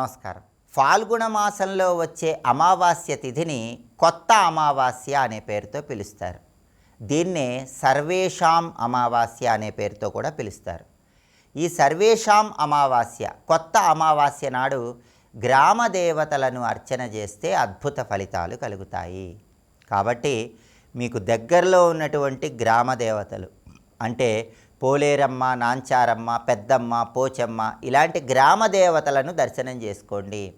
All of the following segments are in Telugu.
నమస్కారం. ఫాల్గుణ మాసంలో వచ్చే అమావాస్య తిథిని కొత్త అమావాస్య అనే పేరుతో పిలుస్తారు. దీన్నే సర్వేషాం అమావాస్య అనే పేరుతో కూడా పిలుస్తారు. ఈ సర్వేషాం అమావాస్య కొత్త అమావాస్య నాడు గ్రామ దేవతలను అర్చన చేస్తే అద్భుత ఫలితాలు కలుగుతాయి. కాబట్టి మీకు దగ్గరలో ఉన్నటువంటి గ్రామ దేవతలు అంటే పోలేరమ్మ నాంచారమ్మ పెద్దమ్మ పోచమ్మ ఇలాంటి గ్రామ దేవతలను దర్శనం చేసుకోండి.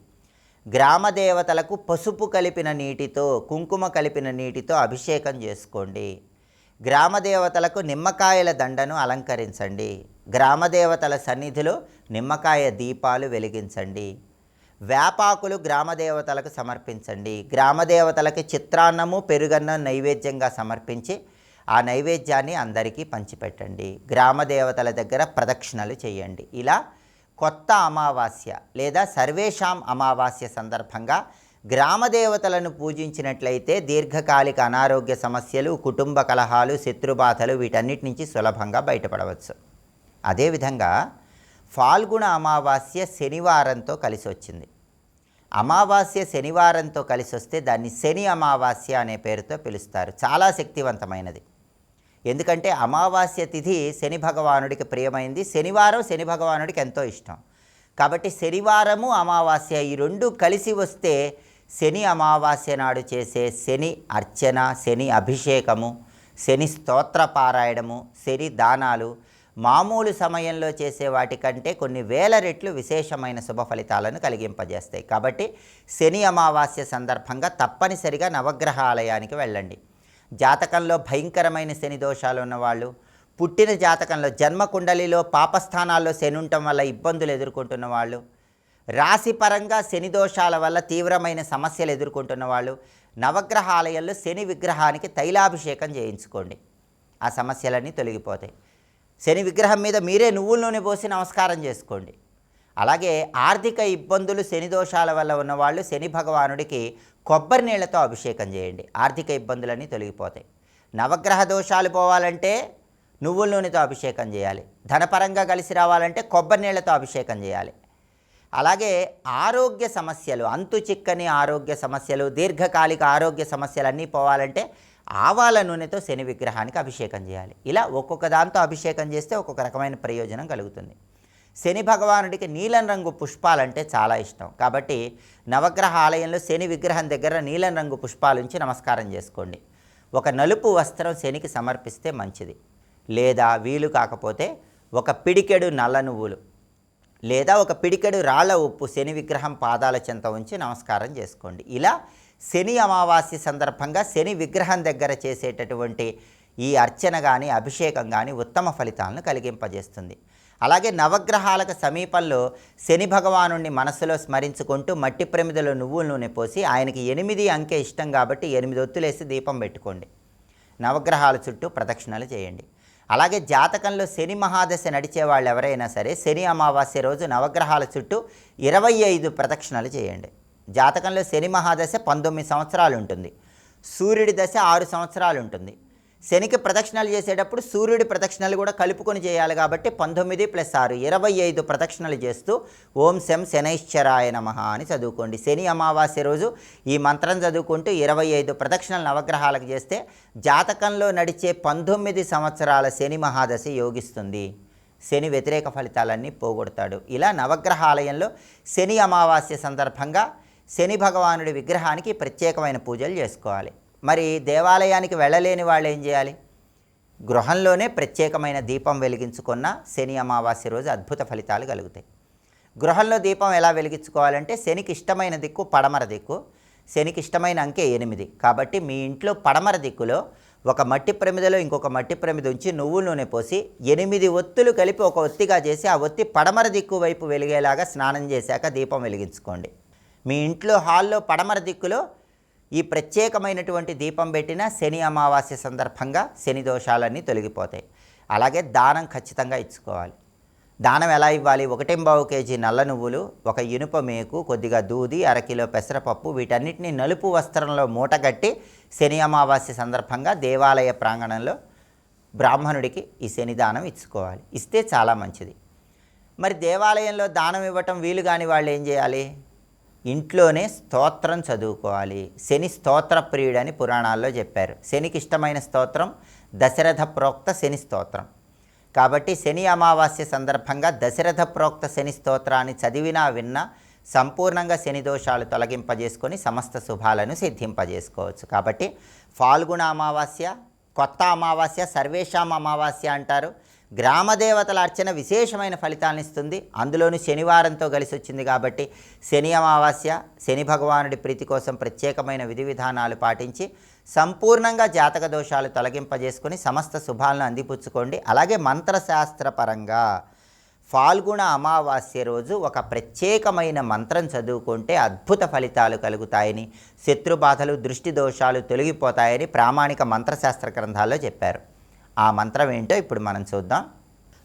గ్రామ దేవతలకు పసుపు కలిపిన నీటితో కుంకుమ కలిపిన నీటితో అభిషేకం చేసుకోండి. గ్రామ దేవతలకు నిమ్మకాయల దండను అలంకరించండి. గ్రామ దేవతల సన్నిధిలో నిమ్మకాయ దీపాలు వెలిగించండి. వేపాకులు గ్రామదేవతలకు సమర్పించండి. గ్రామదేవతలకు చిత్రాన్నము పెరుగన్నం నైవేద్యంగా సమర్పించి ఆ నైవేద్యాన్ని అందరికీ పంచిపెట్టండి. గ్రామదేవతల దగ్గర ప్రదక్షిణలు చేయండి. ఇలా కొత్త అమావాస్య లేదా సర్వేషాం అమావాస్య సందర్భంగా గ్రామదేవతలను పూజించినట్లయితే దీర్ఘకాలిక అనారోగ్య సమస్యలు కుటుంబ కలహాలు శత్రుబాధలు వీటన్నిటి నుంచి సులభంగా బయటపడవచ్చు. అదేవిధంగా ఫాల్గుణ అమావాస్య శనివారంతో కలిసి వచ్చింది. అమావాస్య శనివారంతో కలిసి వస్తే దాన్ని శని అమావాస్య అనే పేరుతో పిలుస్తారు. చాలా శక్తివంతమైనది. ఎందుకంటే అమావాస్య తిథి శని భగవానుడికి ప్రియమైంది. శనివారం శని భగవానుడికి ఎంతో ఇష్టం. కాబట్టి శనివారము అమావాస్య ఈ రెండు కలిసి వస్తే శని అమావాస్య నాడు చేసే శని అర్చన శని అభిషేకము శని స్తోత్ర పారాయణము శని దానాలు మామూలు సమయంలో చేసే వాటికంటే కొన్ని వేల రెట్లు విశేషమైన శుభ ఫలితాలను కలిగింపజేస్తాయి. కాబట్టి శని అమావాస్య సందర్భంగా తప్పనిసరిగా నవగ్రహాలయానికి వెళ్ళండి. జాతకంలో భయంకరమైన శని దోషాలు ఉన్నవాళ్ళు పుట్టిన జాతకంలో జన్మకుండలిలో పాపస్థానాల్లో శని ఉండటం వల్ల ఇబ్బందులు ఎదుర్కొంటున్న వాళ్ళు రాశిపరంగా శని దోషాల వల్ల తీవ్రమైన సమస్యలు ఎదుర్కొంటున్న వాళ్ళు నవగ్రహ ఆలయంలో శని విగ్రహానికి తైలాభిషేకం చేయించుకోండి. ఆ సమస్యలన్నీ తొలగిపోతాయి. శని విగ్రహం మీద మీరే నువ్వుల నూనె పోసి నమస్కారం చేసుకోండి. అలాగే ఆర్థిక ఇబ్బందులు శని దోషాల వల్ల ఉన్నవాళ్ళు శని భగవానుడికి కొబ్బరి నీళ్ళతో అభిషేకం చేయండి. ఆర్థిక ఇబ్బందులన్నీ తొలగిపోతాయి. నవగ్రహ దోషాలు పోవాలంటే నువ్వుల నూనెతో అభిషేకం చేయాలి. ధనపరంగా కలిసి రావాలంటే కొబ్బరి నీళ్ళతో అభిషేకం చేయాలి. అలాగే ఆరోగ్య సమస్యలు అంతు చిక్కని ఆరోగ్య సమస్యలు దీర్ఘకాలిక ఆరోగ్య సమస్యలన్నీ పోవాలంటే ఆవాల నూనెతో శని విగ్రహానికి అభిషేకం చేయాలి. ఇలా ఒక్కొక్క దాంతో అభిషేకం చేస్తే ఒక్కొక్క రకమైన ప్రయోజనం కలుగుతుంది. శని భగవానుడికి నీలం రంగు పుష్పాలంటే చాలా ఇష్టం. కాబట్టి నవగ్రహ ఆలయంలో శని విగ్రహం దగ్గర నీలం రంగు పుష్పాలుంచి నమస్కారం చేసుకోండి. ఒక నలుపు వస్త్రం శనికి సమర్పిస్తే మంచిది. లేదా వీలు కాకపోతే ఒక పిడికెడు నల్ల నువ్వులు లేదా ఒక పిడికెడు రాళ్ళ ఉప్పు శని విగ్రహం పాదాల చెంత ఉంచి నమస్కారం చేసుకోండి. ఇలా శని అమావాస్య సందర్భంగా శని విగ్రహం దగ్గర చేసేటటువంటి ఈ అర్చన కానీ అభిషేకం కానీ ఉత్తమ ఫలితాలను కలిగింపజేస్తుంది. అలాగే నవగ్రహాలకు సమీపంలో శని భగవాను మనసులో స్మరించుకుంటూ మట్టి ప్రమిదలో నువ్వుల నూనె పోసి ఆయనకి ఎనిమిది అంకె ఇష్టం కాబట్టి ఎనిమిది ఒత్తులేసి దీపం పెట్టుకోండి. నవగ్రహాల చుట్టూ ప్రదక్షిణలు చేయండి. అలాగే జాతకంలో శని మహాదశ నడిచే వాళ్ళు ఎవరైనా సరే శని అమావాస్య రోజు నవగ్రహాల చుట్టూ ఇరవై ఐదు ప్రదక్షిణలు చేయండి. జాతకంలో శని మహాదశ పంతొమ్మిది సంవత్సరాలు ఉంటుంది. సూర్యుడి దశ ఆరు సంవత్సరాలు ఉంటుంది. శనికి ప్రదక్షిణలు చేసేటప్పుడు సూర్యుడి ప్రదక్షిణలు కూడా కలుపుకొని చేయాలి కాబట్టి పంతొమ్మిది ప్లస్ ఆరు ఇరవై ఐదు ప్రదక్షిణలు చేస్తూ ఓం శం శనైశ్చరాయ నమ అని చదువుకోండి. శని అమావాస్య రోజు ఈ మంత్రం చదువుకుంటూ ఇరవై ఐదు ప్రదక్షిణలు నవగ్రహాలకు చేస్తే జాతకంలో నడిచే పంతొమ్మిది సంవత్సరాల శని మహాదశ యోగిస్తుంది. శని వ్యతిరేక ఫలితాలన్నీ పోగొడతాడు. ఇలా నవగ్రహాలయంలో శని అమావాస్య సందర్భంగా శని భగవానుడి విగ్రహానికి ప్రత్యేకమైన పూజలు చేసుకోవాలి. మరి దేవాలయానికి వెళ్ళలేని వాళ్ళు ఏం చేయాలి? గృహంలోనే ప్రత్యేకమైన దీపం వెలిగించుకున్న శని అమావాస్య రోజు అద్భుత ఫలితాలు కలుగుతాయి. గృహంలో దీపం ఎలా వెలిగించుకోవాలంటే శనికి ఇష్టమైన దిక్కు పడమర దిక్కు శనికి ఇష్టమైన అంకె ఎనిమిది. కాబట్టి మీ ఇంట్లో పడమర దిక్కులో ఒక మట్టి ప్రమిదలో ఇంకొక మట్టి ప్రమిద ఉంచి నువ్వుల నూనె పోసి ఎనిమిది ఒత్తులు కలిపి ఒక ఒత్తిగా చేసి ఆ ఒత్తి పడమర దిక్కు వైపు వెలిగేలాగా స్నానం చేశాక దీపం వెలిగించుకోండి. మీ ఇంట్లో హాల్లో పడమర దిక్కులో ఈ ప్రత్యేకమైనటువంటి దీపం పెట్టిన శని అమావాస్య సందర్భంగా శని దోషాలన్నీ తొలగిపోతాయి. అలాగే దానం ఖచ్చితంగా ఇచ్చుకోవాలి. దానం ఎలా ఇవ్వాలి? ఒకటింబావు కేజీ నల్ల నువ్వులు ఒక ఇనుప మేకు కొద్దిగా దూది అరకిలో పెసరపప్పు వీటన్నిటిని నలుపు వస్త్రంలో మూటగట్టి శని అమావాస్య సందర్భంగా దేవాలయ ప్రాంగణంలో బ్రాహ్మణుడికి ఈ శని దానం ఇచ్చుకోవాలి. ఇస్తే చాలా మంచిది. మరి దేవాలయంలో దానం ఇవ్వటం వీలు కాని వాళ్ళు ఏం చేయాలి? ఇంట్లోనే స్తోత్రం చదువుకోవాలి. శని స్తోత్ర ప్రియుడని పురాణాల్లో చెప్పారు. శనికి ఇష్టమైన స్తోత్రం దశరథ ప్రోక్త శని స్తోత్రం. కాబట్టి శని అమావాస్య సందర్భంగా దశరథ ప్రోక్త శని స్తోత్రాన్ని చదివినా విన్నా సంపూర్ణంగా శని దోషాలు తొలగింపజేసుకొని సమస్త శుభాలను సిద్ధింపజేసుకోవచ్చు. కాబట్టి ఫాల్గుణ అమావాస్య కొత్త అమావాస్య సర్వేషాం అమావాస్య అంటారు. గ్రామదేవతల అర్చన విశేషమైన ఫలితాలను ఇస్తుంది. అందులోని శనివారంతో కలిసి వచ్చింది కాబట్టి శని అమావాస్య శని భగవానుడి ప్రీతి కోసం ప్రత్యేకమైన విధి విధానాలు పాటించి సంపూర్ణంగా జాతక దోషాలు తొలగింపజేసుకొని సమస్త శుభాలను అందిపుచ్చుకోండి. అలాగే మంత్రశాస్త్రపరంగా ఫాల్గుణ అమావాస్య రోజు ఒక ప్రత్యేకమైన మంత్రం చదువుకుంటే అద్భుత ఫలితాలు కలుగుతాయని శత్రుబాధలు దృష్టి దోషాలు తొలగిపోతాయని ప్రామాణిక మంత్రశాస్త్ర గ్రంథాల్లో చెప్పారు. ఆ మంత్రం ఏంటో ఇప్పుడు మనం చూద్దాం.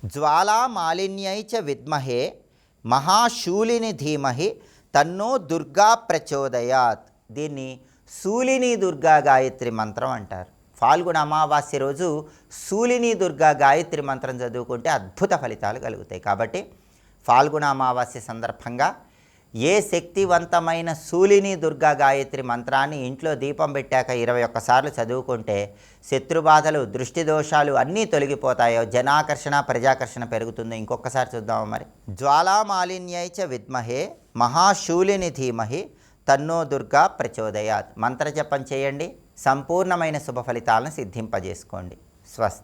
జ్వాలా మాలిన్యై చ విద్మహే మహాశూలిని ధీమహి తన్నో దుర్గా ప్రచోదయాత్. దీన్ని శూలిని దుర్గా గాయత్రి మంత్రం అంటారు. ఫాల్గుణ అమావాస్య రోజు శూలిని దుర్గా గాయత్రి మంత్రం చదువుకుంటే అద్భుత ఫలితాలు కలుగుతాయి. కాబట్టి ఫాల్గుణ అమావాస్య సందర్భంగా ఏ శక్తివంతమైన శూలిని దుర్గా గాయత్రి మంత్రాన్ని ఇంట్లో దీపం పెట్టాక ఇరవై ఒక్కసార్లు చదువుకుంటే శత్రుబాధలు దృష్టి దోషాలు అన్నీ తొలగిపోతాయో జనాకర్షణ ప్రజాకర్షణ పెరుగుతుందో ఇంకొకసారి చూద్దాము మరి. జ్వాలామాలిన్యై చ విద్మహే మహాశూలిని ధీమహి తన్నో దుర్గా ప్రచోదయాత్. మంత్రజపం చేయండి సంపూర్ణమైన శుభ ఫలితాలను సిద్ధింపజేసుకోండి. స్వస్తి.